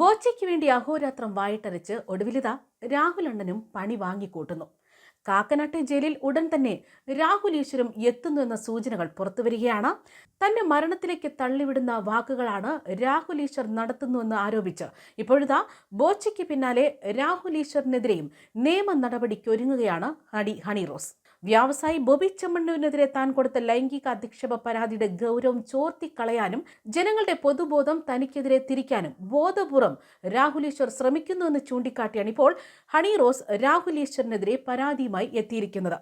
ബോച്ചയ്ക്ക് വേണ്ടി അഹോരാത്രം വായിട്ടരച്ച് ഒടുവിലിത രാഹുൽ അണ്ണനും പണി വാങ്ങിക്കൂട്ടുന്നു. കാക്കനാട്ടെ ജയിലിൽ ഉടൻ തന്നെ രാഹുൽ ഈശ്വരും എത്തുന്നു എന്ന സൂചനകൾ പുറത്തുവരികയാണ്. തന്റെ മരണത്തിലേക്ക് തള്ളിവിടുന്ന വാക്കുകളാണ് രാഹുൽ ഈശ്വർ നടത്തുന്നുവെന്ന് ആരോപിച്ച് ഇപ്പോഴിതാ ബോച്ചയ്ക്ക് പിന്നാലെ രാഹുൽ ഈശ്വറിനെതിരെയും നിയമ നടപടിക്കൊരുങ്ങുകയാണ് ഹണി ഹണി റോസ്. വ്യാവസായി ബോബി ചമ്മണ്ണുവിനെതിരെ താൻ കൊടുത്ത ലൈംഗിക അധിക്ഷേപ പരാതിയുടെ ഗൗരവം ചോർത്തിക്കളയാനും ജനങ്ങളുടെ പൊതുബോധം തനിക്കെതിരെ തിരിക്കാനും ബോധപൂർവം രാഹുൽ ഈശ്വർ ശ്രമിക്കുന്നുവെന്ന് ചൂണ്ടിക്കാട്ടിയാണ് ഇപ്പോൾ ഹണി റോസ് രാഹുൽ ഈശ്വറിനെതിരെ പരാതിയുമായി എത്തിയിരിക്കുന്നത്.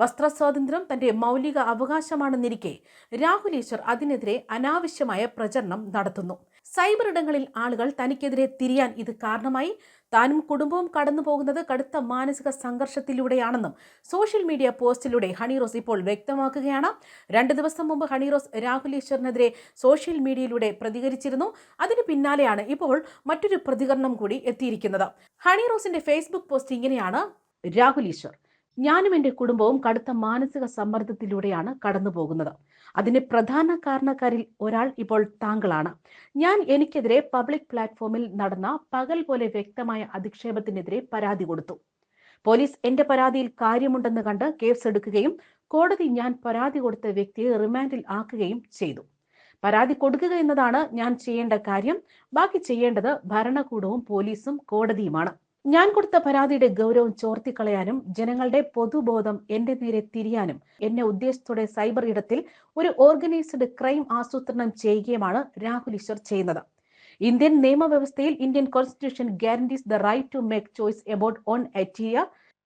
വസ്ത്രസ്വാതന്ത്ര്യം തന്റെ മൗലിക അവകാശമാണെന്നിരിക്കെ രാഹുൽ ഈശ്വർ അതിനെതിരെ അനാവശ്യമായ പ്രചരണം നടത്തുന്നു. സൈബർ ഇടങ്ങളിൽ ആളുകൾ തനിക്കെതിരെ തിരിയാൻ ഇത് കാരണമായി. താനും കുടുംബവും കടന്നു പോകുന്നത് കടുത്ത മാനസിക സംഘർഷത്തിലൂടെയാണെന്നും സോഷ്യൽ മീഡിയ പോസ്റ്റിലൂടെ ഹണിറോസ് ഇപ്പോൾ വ്യക്തമാക്കുകയാണ്. രണ്ട് ദിവസം മുമ്പ് ഹണിറോസ് രാഹുൽ സോഷ്യൽ മീഡിയയിലൂടെ പ്രതികരിച്ചിരുന്നു. അതിന് പിന്നാലെയാണ് ഇപ്പോൾ മറ്റൊരു പ്രതികരണം കൂടി എത്തിയിരിക്കുന്നത്. ഹണിറോസിന്റെ ഫേസ്ബുക്ക് പോസ്റ്റ് ഇങ്ങനെയാണ്. രാഹുൽ ഈശ്വർ ഞാനും എന്റെ കുടുംബവും കടുത്ത മാനസിക സമ്മർദ്ദത്തിലൂടെയാണ് കടന്നു പോകുന്നത് അതിന് പ്രധാന കാരണക്കാരിൽ ഒരാൾ ഇപ്പോൾ താങ്കളാണ്. ഞാൻ എനിക്കെതിരെ പബ്ലിക് പ്ലാറ്റ്ഫോമിൽ നടന്ന പകൽ പോലെ വ്യക്തമായ അധിക്ഷേപത്തിനെതിരെ പരാതി കൊടുത്തു. പോലീസ് എന്റെ പരാതിയിൽ കാര്യമുണ്ടെന്ന് കണ്ട് കേസ് എടുക്കുകയും കോടതി ഞാൻ പരാതി കൊടുത്ത വ്യക്തിയെ റിമാൻഡിൽ ആക്കുകയും ചെയ്തു. പരാതി കൊടുക്കുക എന്നതാണ് ഞാൻ ചെയ്യേണ്ട കാര്യം. ബാക്കി ചെയ്യേണ്ടത് ഭരണകൂടവും പോലീസും കോടതിയുമാണ്. ഞാൻ കൊടുത്ത പരാതിയുടെ ഗൗരവം ചോർത്തിക്കളയാനും ജനങ്ങളുടെ പൊതുബോധം എന്റെ നേരെ തിരിയാനും എന്നെ ഉദ്ദേശത്തോടെ സൈബർ ഇടത്തിൽ ഒരു ഓർഗനൈസ്ഡ് ക്രൈം ആസൂത്രണം ചെയ്യുകയുമാണ് രാഹുൽ ഈശ്വർ ചെയ്യുന്നത്. Indian നിയമവ്യവസ്ഥയിൽ Indian constitution guarantees the right to make choice about own attire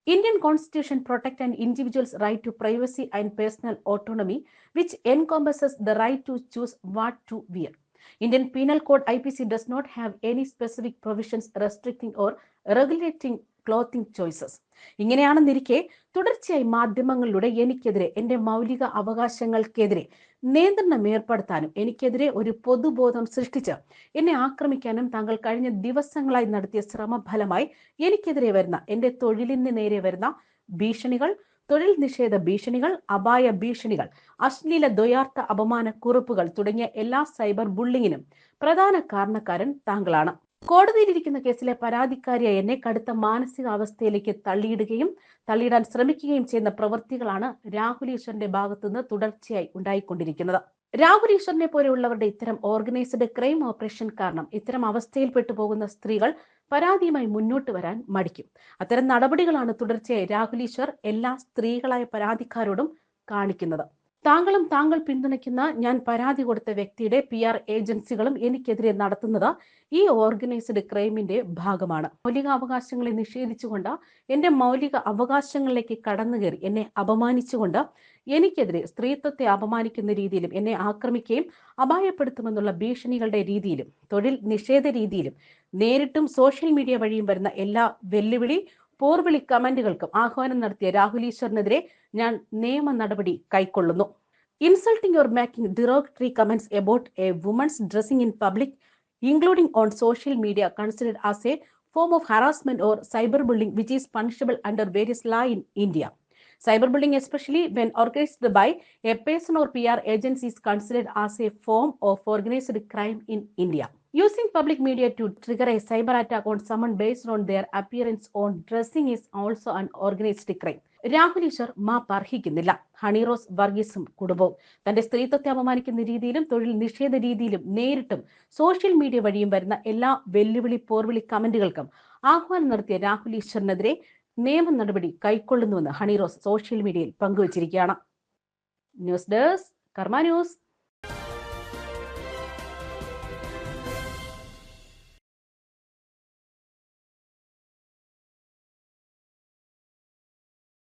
Indian constitution protect and individuals right to privacy and personal autonomy which encompasses the right to choose what to wear Indian Penal Code IPC does not have any specific provisions restricting or regulating clothing choices ഇങ്ങനെയാണെന്നിരിക്കെ തുടർച്ചയായി മാധ്യമങ്ങളിലൂടെ എനിക്കെതിരെ എന്റെ മൗലിക അവകാശങ്ങൾക്കെതിരെ നിയന്ത്രണം ഏർപ്പെടുത്താനും എനിക്കെതിരെ ഒരു പൊതുബോധം സൃഷ്ടിച്ച് എന്നെ ആക്രമിക്കാനും താങ്കൾ കഴിഞ്ഞ ദിവസങ്ങളായി നടത്തിയ ശ്രമഫലമായി എനിക്കെതിരെ വരുന്ന എന്റെ തൊഴിലിന് നേരെ വരുന്ന ഭീഷണികൾ തൊഴിൽ നിഷേധ ഭീഷണികൾ അപായ ഭീഷണികൾ അശ്ലീല ദ്വയാർത്ഥ അപമാന കുറിപ്പുകൾ തുടങ്ങിയ എല്ലാ സൈബർ ബുള്ളിങ്ങിനും പ്രധാന കാരണക്കാരൻ താങ്കളാണ്. കോടതിയിലിരിക്കുന്ന കേസിലെ പരാതിക്കാരിയായ എന്നെ കടുത്ത മാനസികാവസ്ഥയിലേക്ക് തള്ളിയിടുകയും തള്ളിയിടാൻ ശ്രമിക്കുകയും ചെയ്യുന്ന പ്രവൃത്തികളാണ് രാഹുൽ ഭാഗത്തുനിന്ന് തുടർച്ചയായി ഉണ്ടായിക്കൊണ്ടിരിക്കുന്നത്. രാഹുൽ ഈശ്വറിനെ പോലെയുള്ളവരുടെ ഇത്തരം ഓർഗനൈസ്ഡ് ക്രൈം ഓപ്പറേഷൻ കാരണം ഇത്തരം അവസ്ഥയിൽപ്പെട്ടു പോകുന്ന സ്ത്രീകൾ പരാതിയുമായി മുന്നോട്ട് വരാൻ മടിക്കും. അത്തരം നടപടികളാണ് തുടർച്ചയായി രാഹുൽ ഈശ്വർ എല്ലാ സ്ത്രീകളായ പരാതിക്കാരോടും കാണിക്കുന്നത്. താങ്കളും താങ്കൾ പിന്തുണയ്ക്കുന്ന ഞാൻ പരാതി കൊടുത്ത വ്യക്തിയുടെ പി ആർ ഏജൻസികളും എനിക്കെതിരെ നടത്തുന്നത് ഈ ഓർഗനൈസ്ഡ് ക്രൈമിന്റെ ഭാഗമാണ്. മൗലിക അവകാശങ്ങളെ നിഷേധിച്ചുകൊണ്ട് എന്റെ മൗലിക അവകാശങ്ങളിലേക്ക് കടന്നു കയറി എന്നെ അപമാനിച്ചുകൊണ്ട് എനിക്കെതിരെ സ്ത്രീത്വത്തെ അപമാനിക്കുന്ന രീതിയിലും എന്നെ ആക്രമിക്കുകയും അപായപ്പെടുത്തുമെന്നുള്ള ഭീഷണികളുടെ രീതിയിലും തൊഴിൽ നിഷേധ രീതിയിലും നേരിട്ടും സോഷ്യൽ മീഡിയ വഴിയും വരുന്ന എല്ലാ വെല്ലുവിളി പോർവിളി കമന്റുകൾക്കും ആഹ്വാനം നടത്തിയ രാഹുൽ ഈശ്വറിനെതിരെ ഞാൻ നിയമ നടപടി കൈക്കൊള്ളുന്നു insulting or making derogatory comments about a woman's dressing in public including on social media considered as a form of harassment or cyber bullying which is punishable under various law in India cyber Cyberbullying, especially when organized by a person or P R is considered as a form of organized crime in India. Using public media to trigger a cyber attack on someone based on their appearance on dressing is also an organized crime. Rahul Eshwar മാപ്പ് അർഹിക്കുന്നില്ല. ഹണിറോസ് വർഗീസും കുടുംബവും തന്റെ സ്ത്രീത്വത്തെ അപമാനിക്കുന്ന രീതിയിലും തൊഴിൽ നിഷേധ രീതിയിലും നേരിട്ടും സോഷ്യൽ മീഡിയ വഴിയും വരുന്ന എല്ലാ വെല്ലുവിളി പോർവിളി കമന്റുകൾക്കും ആഹ്വാനം നടത്തിയ രാഹുൽ ഈശ്വറിനെതിരെ നിയമ നടപടി കൈക്കൊള്ളുന്നുവെന്ന് ഹണിറോസ് സോഷ്യൽ മീഡിയയിൽ പങ്കുവച്ചിരിക്കുകയാണ്. News desk Karma news.